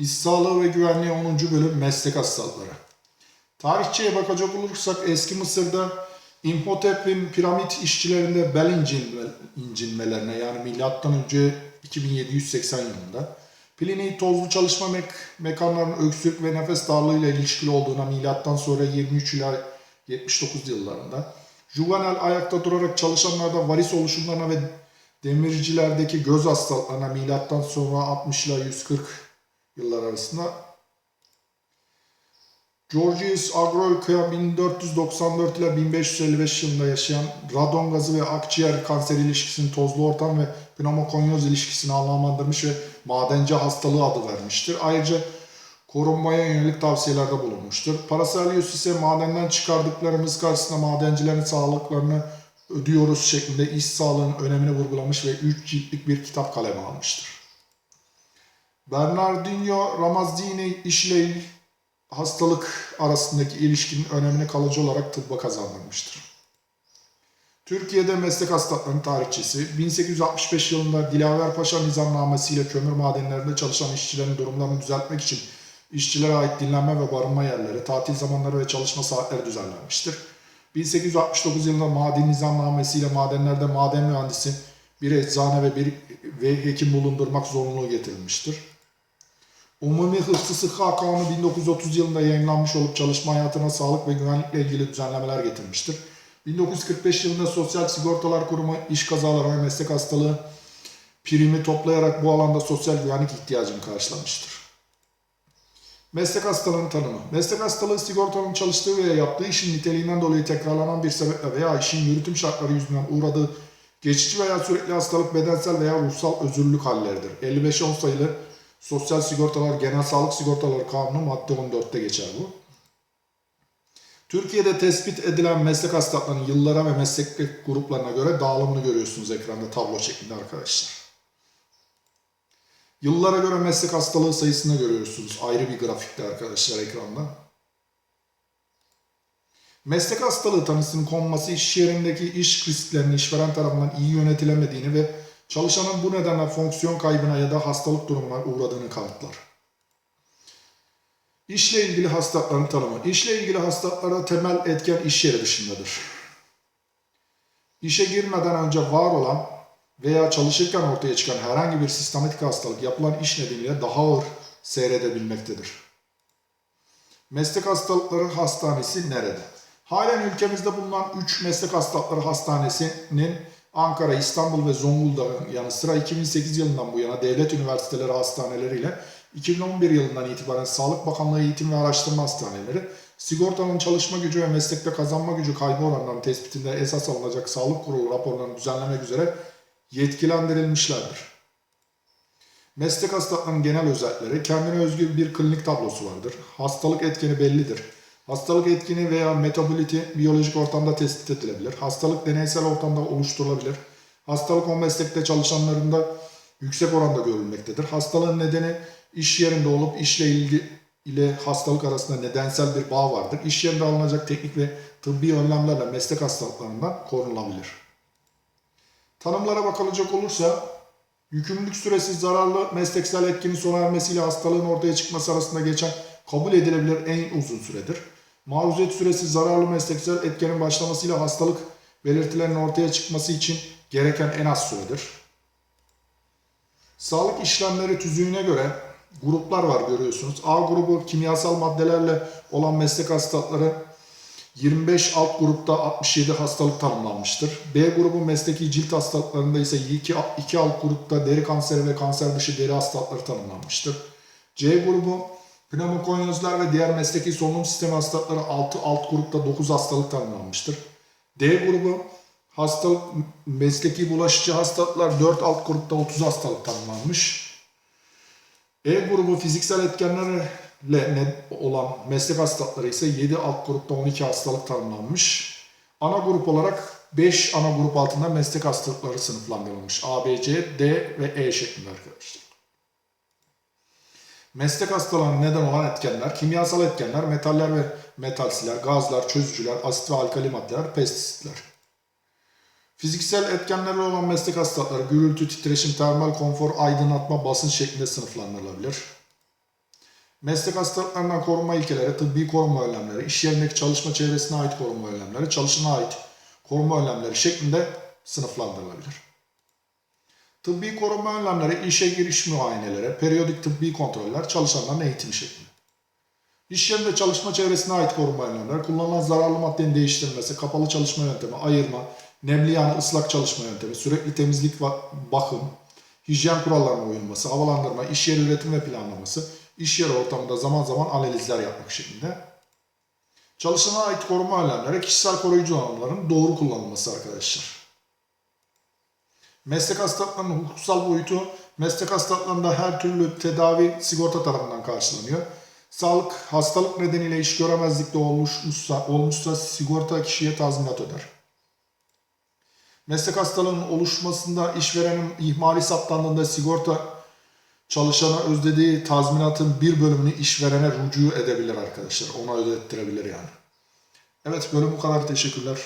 İş sağlığı ve güvenliği 10. bölüm meslek hastalıkları. Tarihçeye bakacak olursak eski Mısır'da İmhotep'in piramit işçilerinde bel incinme- incinmelerine yani önce 2780 yılında Pliny tozlu çalışma mek- mekanlarının öksürük ve nefes darlığıyla ilişkili olduğuna milattan sonra 23 ila 79 yıllarında Juvenal ayakta durarak çalışanlarda varis oluşumlarına ve demircilerdeki göz hastalıklarına milattan sonra 60 ila 140 yıllar arasında Georgius Agroyka 1494 ile 1555 yılında yaşayan radon gazı ve akciğer kanseri ilişkisini tozlu ortam ve pneumokonyoz ilişkisini anlamlandırmış ve madenci hastalığı adı vermiştir. Ayrıca korunmaya yönelik tavsiyelerde bulunmuştur. Paracelsus ise madenden çıkardıklarımız karşısında madencilerin sağlıklarını ödüyoruz şeklinde iş sağlığının önemini vurgulamış ve 3 ciltlik bir kitap kaleme almıştır. Bernardino Ramazzini işle hastalık arasındaki ilişkinin önemini kalıcı olarak tıbba kazandırmıştır. Türkiye'de meslek hastalıklarının tarihçesi 1865 yılında Dilaver Paşa nizamnamesiyle kömür madenlerinde çalışan işçilerin durumlarını düzeltmek için işçilere ait dinlenme ve barınma yerleri, tatil zamanları ve çalışma saatleri düzenlenmiştir. 1869 yılında maden nizamnamesiyle madenlerde maden mühendisi, bir eczane ve bir ve hekim bulundurmak zorunluluğu getirilmiştir. Umumi Hıfzı Sıhha Kanunu 1930 yılında yayınlanmış olup çalışma hayatına sağlık ve güvenlikle ilgili düzenlemeler getirmiştir. 1945 yılında Sosyal Sigortalar Kurumu iş kazaları ve meslek hastalığı primi toplayarak bu alanda sosyal güvenlik ihtiyacını karşılamıştır. Meslek hastalığının tanımı. Meslek hastalığı sigortanın çalıştığı veya yaptığı işin niteliğinden dolayı tekrarlanan bir sebeple veya işin yürütüm şartları yüzünden uğradığı geçici veya sürekli hastalık bedensel veya ruhsal özürlülük halleridir. 55-10 sayılı Sosyal Sigortalar Genel Sağlık Sigortaları Kanunu madde 14'te geçer bu. Türkiye'de tespit edilen meslek hastalıklarının yıllara ve meslek gruplarına göre dağılımını görüyorsunuz ekranda tablo şeklinde arkadaşlar. Yıllara göre meslek hastalığı sayısını görüyorsunuz ayrı bir grafikte arkadaşlar ekranda. Meslek hastalığı tanısının konması iş yerindeki iş risklerinin işveren tarafından iyi yönetilemediğini ve çalışanın bu nedenle fonksiyon kaybına ya da hastalık durumuna uğradığını kanıtlar. İşle ilgili hastalıkların tanımı. İşle ilgili hastalıklara temel etken iş yeri dışındadır. İşe girmeden önce var olan veya çalışırken ortaya çıkan herhangi bir sistematik hastalık yapılan iş nedeniyle daha ağır seyredebilmektedir. Meslek Hastalıkları Hastanesi nerede? Halen ülkemizde bulunan 3 Meslek Hastalıkları Hastanesi'nin Ankara, İstanbul ve Zonguldak'ın yanı sıra 2008 yılından bu yana devlet üniversiteleri hastaneleriyle 2011 yılından itibaren Sağlık Bakanlığı Eğitim ve Araştırma Hastaneleri, sigortanın çalışma gücü ve meslekte kazanma gücü kaybı oranlarının tespitinde esas alınacak sağlık kurulu raporlarını düzenlemek üzere yetkilendirilmişlerdir. Meslek hastalıklarının genel özellikleri, kendine özgü bir klinik tablosu vardır. Hastalık etkeni bellidir. Hastalık etkini veya metaboliti biyolojik ortamda tespit edilebilir. Hastalık deneysel ortamda oluşturulabilir. Hastalık o meslekte çalışanlarında yüksek oranda görülmektedir. Hastalığın nedeni iş yerinde olup işle ilgili ile hastalık arasında nedensel bir bağ vardır. İş yerinde alınacak teknik ve tıbbi önlemlerle meslek hastalıklarından korunulabilir. Tanımlara bakılacak olursa yükümlülük süresi zararlı mesleksel etkinin sona ermesiyle hastalığın ortaya çıkması arasında geçen kabul edilebilir en uzun süredir. Maruziyet süresi zararlı mesleksel etkenin başlamasıyla hastalık belirtilerinin ortaya çıkması için gereken en az süredir. Sağlık işlemleri tüzüğüne göre gruplar var görüyorsunuz. A grubu kimyasal maddelerle olan meslek hastalıkları 25 alt grupta 67 hastalık tanımlanmıştır. B grubu mesleki cilt hastalıklarında ise 2, 2 alt grupta deri kanseri ve kanser dışı deri hastalıkları tanımlanmıştır. C grubu pneumokonyozlar ve diğer mesleki solunum sistemi hastalıkları 6 alt grupta 9 hastalık tanımlanmıştır. D grubu hastalık mesleki bulaşıcı hastalıklar 4 alt grupta 30 hastalık tanımlanmış. E grubu fiziksel etkenlerle olan meslek hastalıkları ise 7 alt grupta 12 hastalık tanımlanmış. Ana grup olarak 5 ana grup altında meslek hastalıkları sınıflandırılmış. A, B, C, D ve E şeklinde arkadaşlar. Meslek hastalığına neden olan etkenler, kimyasal etkenler, metaller ve metalsiler, gazlar, çözücüler, asit ve alkali maddeler, pestisitler. Fiziksel etkenlerle olan meslek hastalıkları gürültü, titreşim, termal konfor, aydınlatma, basınç şeklinde sınıflandırılabilir. Meslek hastalıklarından korunma ilkeleri, tıbbi korunma önlemleri, iş yerindeki çalışma çevresine ait korunma önlemleri, çalışana ait korunma önlemleri şeklinde sınıflandırılabilir. Tıbbi korunma önlemleri işe giriş muayeneleri, periyodik tıbbi kontroller, çalışanların eğitimi şeklinde. İş yerinde çalışma çevresine ait korunma önlemleri, kullanılan zararlı maddenin değiştirilmesi, kapalı çalışma yöntemi, ayırma, nemli yani ıslak çalışma yöntemi, sürekli temizlik ve bakım, hijyen kurallarına uyulması, havalandırma, iş yeri üretim ve planlaması, iş yeri ortamında zaman zaman analizler yapmak şeklinde. Çalışana ait koruma önlemleri, kişisel koruyucu donanımların doğru kullanılması arkadaşlar. Meslek hastalıklarının hukuksal boyutu, meslek hastalıklarında her türlü tedavi sigorta tarafından karşılanıyor. Sağlık, hastalık nedeniyle iş göremezlikte olmuşsa, olmuşsa sigorta kişiye tazminat öder. Meslek hastalığının oluşmasında işverenin ihmali saptandığında sigorta çalışana ödediği tazminatın bir bölümünü işverene rücu edebilir arkadaşlar. Ona ödettirebilir yani. Evet bölüm bu kadar. Teşekkürler.